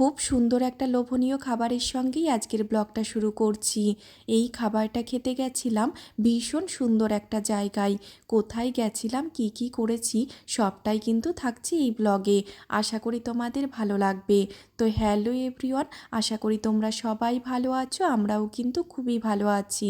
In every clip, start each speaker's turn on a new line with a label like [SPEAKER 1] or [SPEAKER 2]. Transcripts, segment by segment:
[SPEAKER 1] খুব সুন্দর একটা লোভনীয় খাবারের সঙ্গেই আজকের ব্লগটা শুরু করছি। এই খাবারটা খেতে গেছিলাম ভীষণ সুন্দর একটা জায়গায়। কোথায় গেছিলাম, কি কি করেছি, সবটাই কিন্তু থাকছে এই ব্লগে। আশা করি তোমাদের ভালো লাগবে। তো হ্যালো এভরিওয়ান, আশা করি তোমরা সবাই ভালো আছো, আমরাও কিন্তু খুবই ভালো আছি।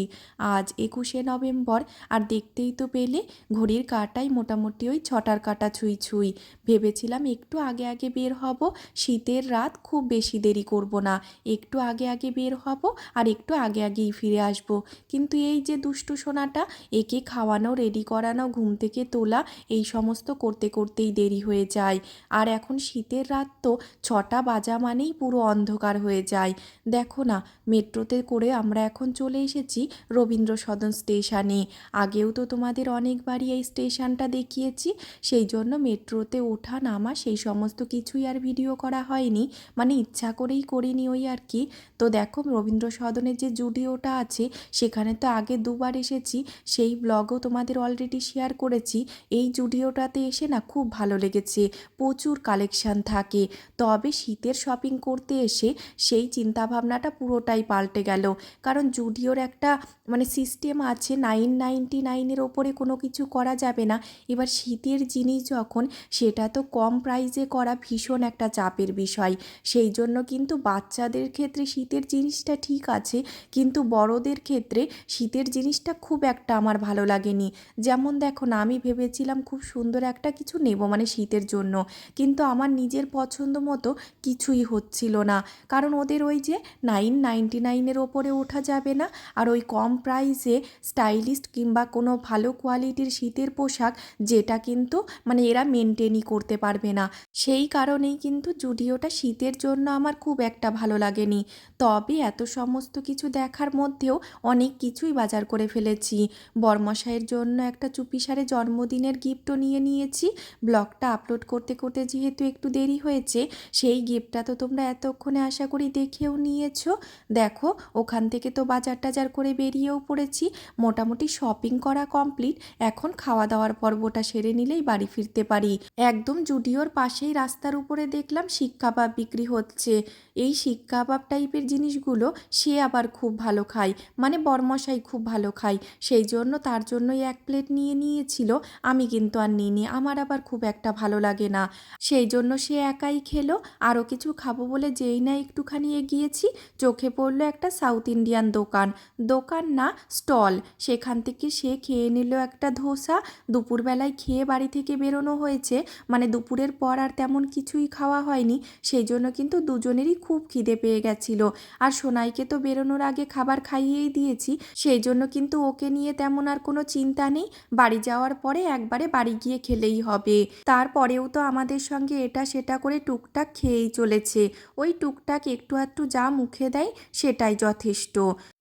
[SPEAKER 1] আজ একুশে নভেম্বর, আর দেখতেই তো পেলে ঘড়ির কাটাই মোটামুটি ওই ছটার কাটা ছুঁই ছুঁই। ভেবেছিলাম একটু আগে আগে বের হব, শীতের রাত খুব বেশি দেরি করব না। একটু আগে আগে বের হব আর একটু আগে আগেই ফিরে আসব। কিন্তু এই যে দুষ্টু সোনাটা, একে খাওয়ানো রেডি করানো, ঘুম থেকে তোলা, এই সমস্ত করতে করতেই দেরি হয়ে যায়। আর এখন শীতের রাত তো, ছটা বাজা মানেই পুরো অন্ধকার হয়ে যায়। দেখো না, মেট্রোতে করে আমরা এখন চলে এসেছি রবীন্দ্র সদন স্টেশনে। আগেও তো তোমাদের অনেকবারই এই স্টেশনটা দেখিয়েছি, সেই জন্য মেট্রোতে ওঠা, নামা, সেই সমস্ত কিছুই আর ভিডিও করা হয়নি। মানে ইচ্ছা করেই করিনি ওই আর কি। তো দেখো রবীন্দ্র সদনের যে জুডিওটা আছে, সেখানে তো আগে দুবার এসেছি, সেই ব্লগও তোমাদের অলরেডি শেয়ার করেছি। এই জুডিওটাতে এসে না খুব ভালো লেগেছে, প্রচুর কালেকশান থাকে। তবে শীতের শপিং করতে এসে সেই চিন্তাভাবনাটা পুরোটাই পাল্টে গেল। কারণ জুডিওর একটা মানে সিস্টেম আছে নাইন নাইনটি নাইনের ওপরে কোনো কিছু করা যাবে না। এবার শীতের জিনিস যখন, সেটা তো কম প্রাইজে করা ভীষণ একটা চাপের বিষয়। সেই জন্য কিন্তু বাচ্চাদের ক্ষেত্রে শীতের জিনিসটা ঠিক আছে, কিন্তু বড়দের ক্ষেত্রে শীতের জিনিসটা খুব একটা আমার ভালো লাগেনি। যেমন দেখো না, আমি ভেবেছিলাম খুব সুন্দর একটা কিছু নেব মানে শীতের জন্য, কিন্তু আমার নিজের পছন্দ মতো কিছুই হচ্ছিল না। কারণ ওদের ওই যে নাইন নাইনটি নাইনের ওপরে ওঠা যাবে না, আর ওই কম প্রাইসে স্টাইলিস্ট কিংবা কোনো ভালো কোয়ালিটির শীতের পোশাক যেটা কিন্তু মানে এরা মেনটেনই করতে পারবে না। সেই কারণেই কিন্তু জুডিওটা শীতের জন্য আমার খুব একটা ভালো লাগেনি। তবে এত সমস্ত কিছু দেখার মধ্যেও অনেক কিছুই বাজার করে ফেলেছি। বরমশাইয়ের জন্য একটা চুপিসারে জন্মদিনের গিফটও নিয়ে নিয়েছি। ব্লগটা আপলোড করতে করতে যেহেতু একটু দেরি হয়েছে, সেই গিফটটা তো তোমরা এতক্ষণে আশা করি দেখেও নিয়েছো। দেখো, ওখান থেকে তো বাজার টাজার করে বেরিয়েও পড়েছি। মোটামুটি শপিং করা কমপ্লিট। এখন খাওয়া দাওয়ার পর্বটা সেরে নিলেই বাড়ি ফিরতে পারি। একদম জুডিওর পাশেই রাস্তার উপরে দেখলাম শিক্ষা বা বিক্রি হচ্ছে। এই শিক কাবাব টাইপের জিনিসগুলো সে আবার খুব ভালো খায়। মানে বরমশাই খুব ভালো খায়। সেই জন্য তার জন্যই এক প্লেট নিয়ে নিয়েছিল। আমি কিন্তু আর নিইনি। আমার আবার খুব একটা ভালো লাগে না। সেই জন্য সে একাই খেলো। আরও কিছু খাব বলে যেই না একটুখানি এগিয়েছি, চোখে পড়ল একটা সাউথ ইন্ডিয়ান দোকান। দোকান না, স্টল। সেখান থেকে সে খেয়ে নিল একটা ধোসা। দুপুরবেলায় খেয়ে বাড়ি থেকে বেরোনো হয়েছে। মানে দুপুরের পর আর তেমন কিছুই খাওয়া হয়নি। সেই জন্য কিন্তু দুজনেরই খুব খিদে পেয়ে গেছিল। আর সোনাইকে তো বেরোনোর আগে খাবার খাইয়েই দিয়েছি, সেই জন্য কিন্তু ওকে নিয়ে তেমন আর কোনো চিন্তা নেই। বাড়ি যাওয়ার পরে একবারে বাড়ি গিয়ে খেলেই হবে। তারপরেও তো আমাদের সঙ্গে এটা সেটা করে টুকটাক খেয়েই চলেছে। ওই টুকটাক একটু আধটু যা মুখে দেয় সেটাই যথেষ্ট।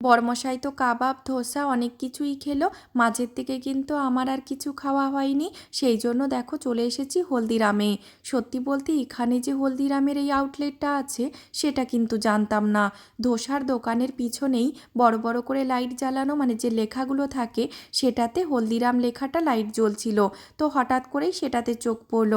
[SPEAKER 1] বরমশাই তো কাবাব, ধোসা অনেক কিছুই খেলো। মাঝের থেকে কিন্তু আমার আর কিছু খাওয়া হয়নি। সেই জন্য দেখো চলে এসেছি হলদিরামে। সত্যি বলতে এখানে যে হলদিরামের এই আউটলেটটা আছে সেটা কিন্তু জানতাম না। ধোসার দোকানের পিছনেই বড় বড় করে লাইট জ্বালানো মানে যে লেখাগুলো থাকে সেটাতে হলদিরাম লেখাটা লাইট জ্বলছিল। তো হঠাৎ করেই সেটাতে চোখ পড়ল।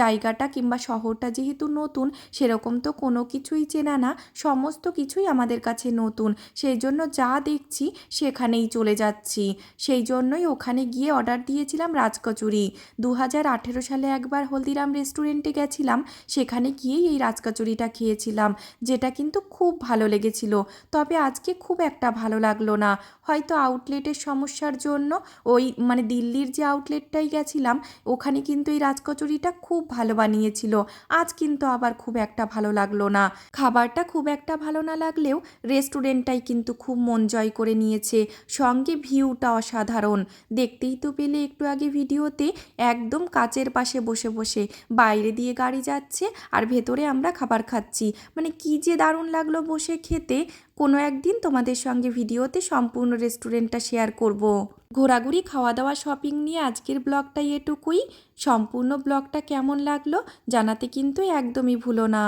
[SPEAKER 1] জায়গাটা কিংবা শহরটা যেহেতু নতুন, সেরকম তো কোনো কিছুই চেনা না। সমস্ত কিছুই আমাদের কাছে নতুন। সেই জন্য যা দেখছি সেখানেই চলে যাচ্ছি। সেই জন্যই ওখানে গিয়ে অর্ডার দিয়েছিলাম রাজকচুরি। দু হাজার আঠেরো সালে একবার হলদিরাম রেস্টুরেন্টে গেছিলাম, সেখানে গিয়েই এই রাজকচুরিটা খেয়েছিলাম, যেটা কিন্তু খুব ভালো লেগেছিল। তবে আজকে খুব একটা ভালো লাগল না। হয়তো আউটলেটের সমস্যার জন্য ওই মানে দিল্লির যে আউটলেটটাই গেছিলাম, ওখানে কিন্তু এই রাজকচুরিটা খুব ভালো বানিয়েছিল। আজ কিন্তু আবার খুব একটা ভালো লাগল না। খাবারটা খুব একটা ভালো না লাগলেও রেস্টুরেন্টটাই কিন্তু খুব মন জয় করে নিয়েছে। সঙ্গে ভিউটা অসাধারণ। দেখতেই তো পেলে একটু আগে ভিডিওতে একদম কাচের পাশে বসে বসে। বাইরে দিয়ে গাড়ি যাচ্ছে আর ভেতরে আমরা খাবার খাচ্ছি মানে কি যে দারুণ লাগল বসে খেতে, কোনো একদিন তোমাদের সঙ্গে ভিডিওতে সম্পূর্ণ রেস্টুরেন্টটা শেয়ার করব। ঘোরাঘুরি খাওয়া দাওয়া শপিং নিয়ে আজকের ব্লগটা এটুকুই। সম্পূর্ণ ব্লগটা কেমন লাগল জানাতে কিন্তু একদমই ভুলো না।